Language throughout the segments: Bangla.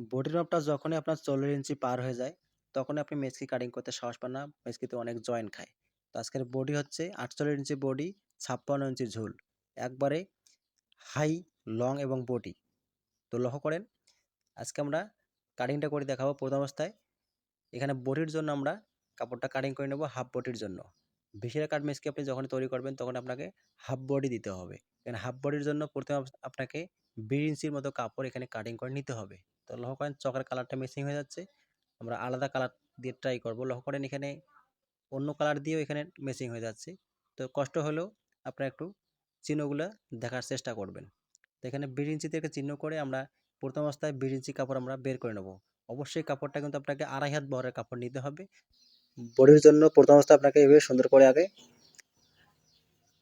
বডির মাপটা যখনই আপনার ৪০ ইঞ্চি পার হয়ে যায়, তখনই আপনি মেসকি কাটিং করতে সাহস পান না। মেসকিতে অনেক জয়েন্ট খায়। তো আজকের বডি হচ্ছে ৪৮ ইঞ্চি বডি, ৫৬ ইঞ্চি ঝুল। একবারে হাই, লং এবং বডি। তো লক্ষ্য করেন, আজকে আমরা কাটিংটা করে দেখাবো প্রথম অবস্থায়। এখানে বডির জন্য আমরা কাপড়টা কাটিং করে নেব হাফ বডির জন্য। ভিসেরা কাট মেসকি আপনি যখনই তৈরি করবেন তখন আপনাকে হাফ বডি দিতে হবে। এখানে হাফ বডির জন্য প্রথমে আপনাকে ২০ ইঞ্চির মতো কাপড় এখানে কাটিং করে নিতে হবে। তো লক্ষ্য করেন চকের কালারটা মিসিং হয়ে যাচ্ছে। আমরা আলাদা কালার দিয়ে ট্রাই করব। লক্ষ্য করেন এখানে অন্য কালার দিয়েও এখানে মিসিং হয়ে যাচ্ছে। তো কষ্ট হলেও আপনারা একটু চিহ্নগুলো দেখার চেষ্টা করবেন। তো এখানে ২০ ইঞ্চি থেকে চিহ্ন করে আমরা প্রথম অবস্থায় ২০ ইঞ্চি কাপড় আমরা বের করে নেব। অবশ্যই কাপড়টা কিন্তু আপনাকে আড়াই হাত বহরের কাপড় নিতে হবে। বডির জন্য প্রথম অবস্থায় আপনাকে এভাবে সুন্দর করে আগে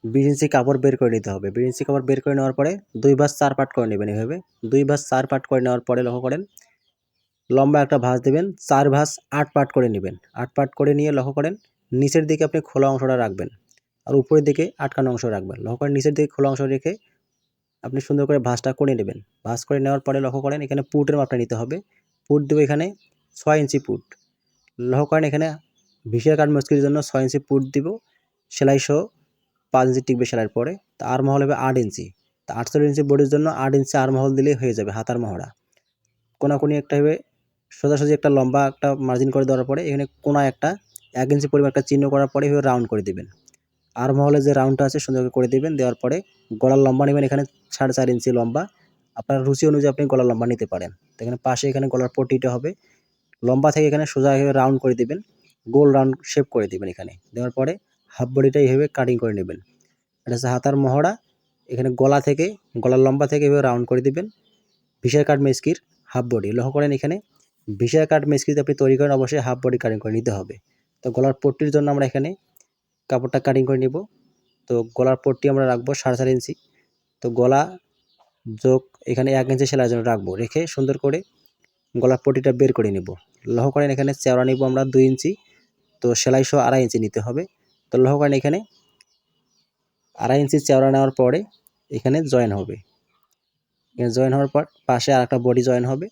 ২০ ইঞ্চি কাপড় বের করে নিতে হবে। ২০ ইঞ্চি কাপড় বের করে নেওয়ার পরে দুই ভাঁজ চার পার্ট করে নেবেন এভাবে। দুই ভাঁজ চার পার্ট করে নেওয়ার পরে লক্ষ্য করেন, লম্বা একটা ভাঁজ দেবেন। চার ভাঁজ আট পার্ট করে নেবেন। আট পার্ট করে নিয়ে লক্ষ্য করেন, নিচের দিকে আপনি খোলা অংশটা রাখবেন। আর উপরের দিকে আটকানো অংশ রাখবেন। লক্ষ্য করেন, নিচের দিকে খোলা অংশ রেখে আপনি সুন্দর করে ভাঁজটা করে নেবেন। ভাঁজ করে নেওয়ার পরে লক্ষ্য করেন, এখানে পুটের মাপটা নিতে হবে। পুট দেবো এখানে ছয় ইঞ্চি পুট। লক্ষ্য করেন, এখানে ভিসের কাট মুশকিলের জন্য ছয় ইঞ্চি পুট দিব। সেলাই সহ ৫ ইঞ্চি টিকবে সেলাইয়ের পরে। তো আর মহল হবে আট ইঞ্চি। তো ৪৮ ইঞ্চি বডির জন্য আট ইঞ্চি আর মহল দিলেই হয়ে যাবে হাতার মহড়া। কোনাকুনি একটা হবে সোজাসুজি একটা লম্বা একটা মার্জিন করে দেওয়ার পরে, এখানে কোনায় একটা এক ইঞ্চি পরিমাণ একটা চিহ্ন করার পরে এভাবে রাউন্ড করে দিবেন। আর মহলে যে রাউন্ডটা আছে সুন্দর করে দিবেন। দেওয়ার পরে গলার লম্বা নেবেন, এখানে ৪.৫ ইঞ্চি লম্বা। আপনার রুচি অনুযায়ী আপনি গলার লম্বা নিতে পারেন। তো এখানে পাশে এখানে গলার পটিটা হবে। লম্বা থেকে এখানে সোজা রাউন্ড করে দিবেন। গোল রাউন্ড শেপ করে দিবেন এখানে। দেওয়ার পরে হাফ বডিটা এইভাবে কাটিং করে নেবেন। এটা হচ্ছে হাতার মহড়া। এখানে গলা থেকে, গলার লম্বা থেকে এভাবে রাউন্ড করে দিবেন। ভিসার কাট মেস্কির হাফ বডি। লক্ষ্য করেন এখানে ভিসার কাট মেস্কি আপনি তৈরি করেন, অবশ্যই হাফ বডি কাটিং করে নিতে হবে। তো গলার পট্টির জন্য আমরা এখানে কাপড়টা কাটিং করে নিব। তো গলার পট্টি আমরা রাখব ৪.৫ ইঞ্চি। তো গলা যোগ এখানে এক ইঞ্চি সেলাইয়ের জন্য রাখব। রেখে সুন্দর করে গলার পট্টিটা বের করে নিব। লক্ষ্য করেন এখানে চেওড়া নিব আমরা ২ ইঞ্চি। তো সেলাই সহ আড়াই ইঞ্চি নিতে হবে। তো করেন এখানে আড়াই ইঞ্চি চওড়া নেওয়ার পরে এখানে জয়েন হবে। এখানে জয়েন হওয়ার পর পাশে আরেকটা বডি জয়েন হবে।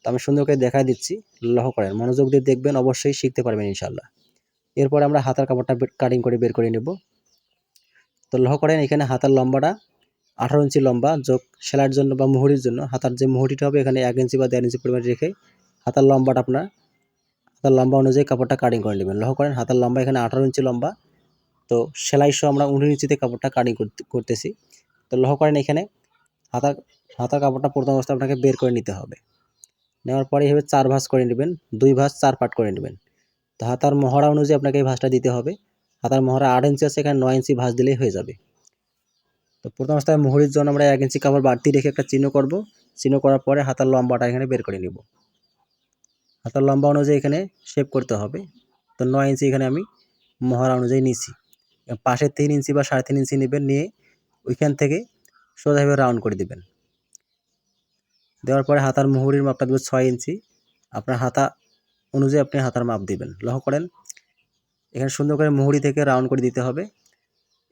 তো আমি সুন্দর করে দেখায় দিচ্ছি। লক্ষ্য করেন, মনোযোগ দিয়ে দেখবেন, অবশ্যই শিখতে পারবেন ইনশাআল্লাহ। এরপরে আমরা হাতার কাপড়টা কাটিং করে বের করে নেব। তো লক্ষ্য করেন, এখানে হাতার লম্বাটা ১৮ ইঞ্চি লম্বা, যোগ সেলাইয়ের জন্য বা মুহুরির জন্য হাতার যে মুহুরিটা হবে, এখানে ১ ইঞ্চি বা ১.৫ ইঞ্চি পরিমাণ রেখে হাতার লম্বাটা আপনার, হাতার লম্বা অনুযায়ী কাপড়টা কাটিং করে নেবেন। লক্ষ্য করেন, হাতার লম্বা এখানে ১৮ ইঞ্চি লম্বা। তো সেলাই সহ আমরা ১৯ ইঞ্চিতে কাপড়টা কাটিং করতেছি। তো লক্ষ্য করেন এখানে হাতার হাতার কাপড়টা প্রথম অবস্থায় আপনাকে বের করে নিতে হবে। নেওয়ার পরে এভাবে চার ভাঁজ করে নেবেন। দুই ভাঁজ চার পাট করে নেবেন। তো হাতার মহড়া অনুযায়ী আপনাকে এই ভাঁজটা দিতে হবে। হাতার মহড়া আট ইঞ্চি আছে, এখানে নয় ইঞ্চি ভাঁজ দিলেই হয়ে যাবে। তো প্রথম অবস্থায় মুহুরির জন্য আমরা এক ইঞ্চি কাপড় বাড়তি রেখে একটা চিহ্ন করব। চিহ্ন করার পরে হাতার লম্বাটা এখানে বের করে নিব। হাতার লম্বা অনুযায়ী এখানে শেপ করতে হবে। তো নয় ইঞ্চি এখানে আমি মহড়া অনুযায়ী নিছি। পাশে তিন ইঞ্চি বা ৩.৫ ইঞ্চি নেবেন, নিয়ে ওইখান থেকে সোজাভাবে রাউন্ড করে দিবেন। দেওয়ার পরে হাতার মুহুরির মাপটা দেবেন ছয় ইঞ্চি। আপনার হাতা অনুযায়ী আপনি হাতার মাপ দিবেন। লক্ষ্য করেন, এখানে সুন্দর করে মুহুরি থেকে রাউন্ড করে দিতে হবে।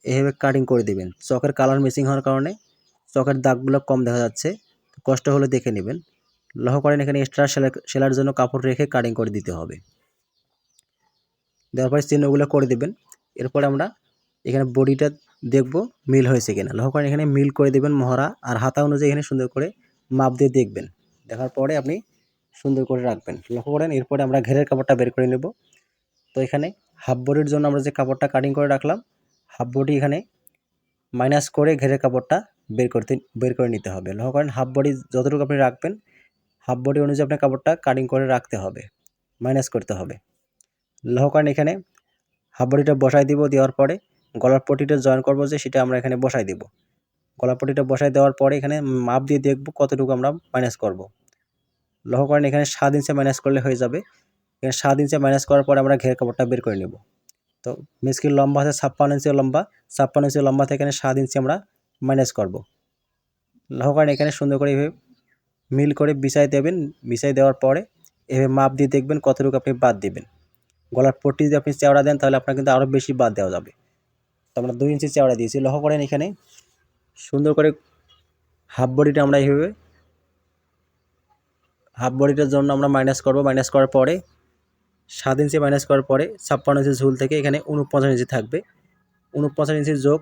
এভাবে কাটিং করে দিবেন। চকের কালার মিসিং হওয়ার কারণে চকের দাগগুলো কম দেখা যাচ্ছে। কষ্ট হলে দেখে নেবেন। লক্ষ্য করেন, এখানে এক্সট্রা সেলাইয়ের জন্য কাপড় রেখে কাটিং করে দিতে হবে। দেওয়ার পরে চিহ্নগুলো করে দিবেন। এরপরে আমরা এখানে বডিটা দেখব মিল হয়েছে কিনা। লক্ষ্য করেন এখানে মিল করে দিবেন মহড়া আর হাতা অনুযায়ী এখানে সুন্দর করে মাপ দিয়ে দেখবেন। দেখার পরে আপনি সুন্দর করে রাখবেন। লক্ষ্য করেন এরপরে আমরা ঘেরের কাপড়টা বের করে নেব। তো এখানে হাফ বডির জন্য আমরা যে কাপড়টা কাটিং করে রাখলাম হাফ বডি এখানে মাইনাস করে ঘেরের কাপড়টা বের করতে, বের করে নিতে হবে। লক্ষ্য করেন হাফ বডি যতটুকু আপনি রাখবেন হাফ বডি অনুযায়ী আপনার কাপড়টা কাটিং করে রাখতে হবে। মাইনাস করতে হবে। লক্ষ্য করেন এখানে হাফ বডিটা বসায় দিব দেওয়ার পরে গলার পট্টিটা জয়েন করব যে সেটা আমরা এখানে বসাই দিব। গলার পট্টিটা বসায় দেওয়ার পরে এখানে মাপ দিয়ে দেখব কতটুকু আমরা মাইনাস করব। লক্ষ্য করেন এখানে সাত ইঞ্চি মাইনাস করলে হয়ে যাবে। এখানে ৭ ইঞ্চি মাইনাস করার পরে আমরা ঘের কাপড়টা বের করে নেব। তো মেসকির লম্বা আছে ৫৬ ইঞ্চি লম্বা। ৫৬ ইঞ্চি লম্বা থেকে এখানে সাত ইঞ্চি আমরা মাইনাস করব। লক্ষ্য করেন এখানে সুন্দর করে এভাবে মিল করে বিছাই দেবেন। বিছাই দেওয়ার পরে এভাবে মাপ দিয়ে দেখবেন কতটুকু আপনি বাদ দিবেন। গলার পট্টি যদি আপনি চেওড়া দেন তাহলে আপনার কিন্তু আরও বেশি বাদ দেওয়া যাবে। তো আমরা ২ ইঞ্চি চওড়া দিয়েছি। লক্ষ্য করেন এখানে সুন্দর করে হাফ বডিটা আমরা এইভাবে হাফ বডিটার জন্য আমরা মাইনাস করব। মাইনাস করার পরে সাত ইঞ্চি মাইনাস করার পরে ছাপ্পান্ন ইঞ্চি ঝুল থেকে এখানে উনপঞ্চাশ ইঞ্চি থাকবে। উনপঞ্চাশ ইঞ্চির যোগ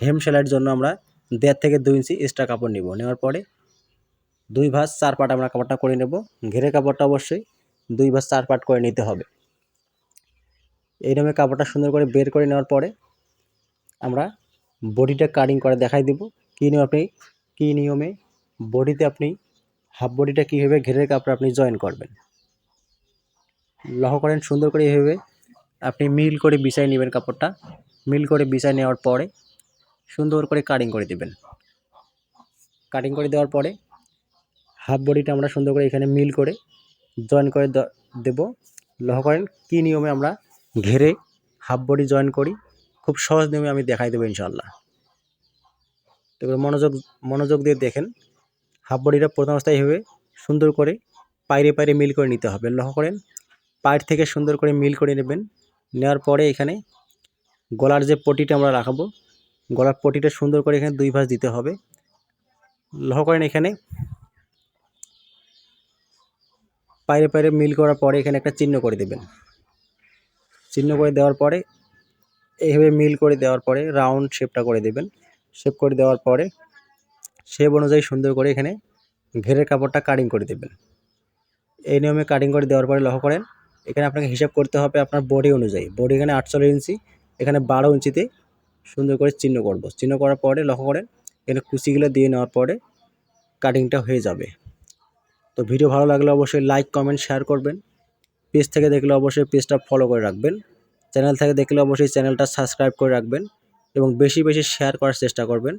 হেম সেলাইয়ের জন্য আমরা দেড় থেকে দুই ইঞ্চি এক্সট্রা কাপড় নিব। নেওয়ার পরে দুই ভাঁজ চার পাট আমরা কাপড়টা করে নেব। ঘেরে কাপড়টা অবশ্যই দুই ভাঁজ চার পাট করে নিতে হবে। এইরকম কাপড়টা সুন্দর করে বের করে নেওয়ার পরে আমরা বডিটা কাটিং করে দেখাই দেব। কী নিয়ম আপনি, কী নিয়মে বডিতে আপনি হাফ বডিটা কীভাবে ঘেরের কাপড় আপনি জয়েন করবেন। লহ করেন সুন্দর করে এভাবে আপনি মিল করে বিছাই নেবেন কাপড়টা। মিল করে বিছাই নেওয়ার পরে সুন্দর করে কাটিং করে দেবেন। কাটিং করে দেওয়ার পরে হাফ বডিটা আমরা সুন্দর করে এখানে মিল করে জয়েন করে দেব। লহ করেন কী নিয়মে আমরা ঘেরে হাফ বডি জয়েন করি। খুব সহজ নিয়মে আমি দেখাই দেবো ইনশাল্লাহ তো মনোযোগ মনোযোগ দিয়ে দেখেন, হাফ বডিটা প্রথম অবস্থায় এভাবে সুন্দর করে পায়রে পায়রে মিল করে নিতে হবে। লক্ষ্য করেন, পায়ের থেকে সুন্দর করে মিল করে নেবেন। নেওয়ার পরে এখানে গলার যে পটিটা আমরা রাখাবো, গলার পটিটা সুন্দর করে এখানে দুই ভাঁজ দিতে হবে। লক্ষ্য করেন এখানে পায়রে পায়রে মিল করার পরে এখানে একটা চিহ্ন করে দেবেন। চিহ্ন করে দেওয়ার পরে এইভাবে মিল করে দেওয়ার পরে রাউন্ড শেপটা করে দেবেন। শেপ করে দেওয়ার পরে শেপ অনুযায়ী সুন্দর করে এখানে ঘেরের কাপড়টা কাটিং করে দেবেন। এই নিয়মে কাটিং করে দেওয়ার পরে লক্ষ্য করেন, এখানে আপনাকে হিসাব করতে হবে আপনার বডি অনুযায়ী। বডি এখানে আটচল্লিশ ইঞ্চি, এখানে বারো ইঞ্চিতে সুন্দর করে চিহ্ন করব। চিহ্ন করার পরে লক্ষ্য করেন, এখানে কুচিগুলো দিয়ে নেওয়ার পরে কাটিংটা হয়ে যাবে। তো ভিডিও ভালো লাগলে অবশ্যই লাইক কমেন্ট শেয়ার করবেন। পেজ থেকে দেখলে অবশ্যই পেজটা ফলো করে রাখবেন। চ্যানেল থেকে দেখলে অবশ্যই চ্যানেলটা সাবস্ক্রাইব করে রাখবেন এবং বেশি বেশি শেয়ার করার চেষ্টা করবেন।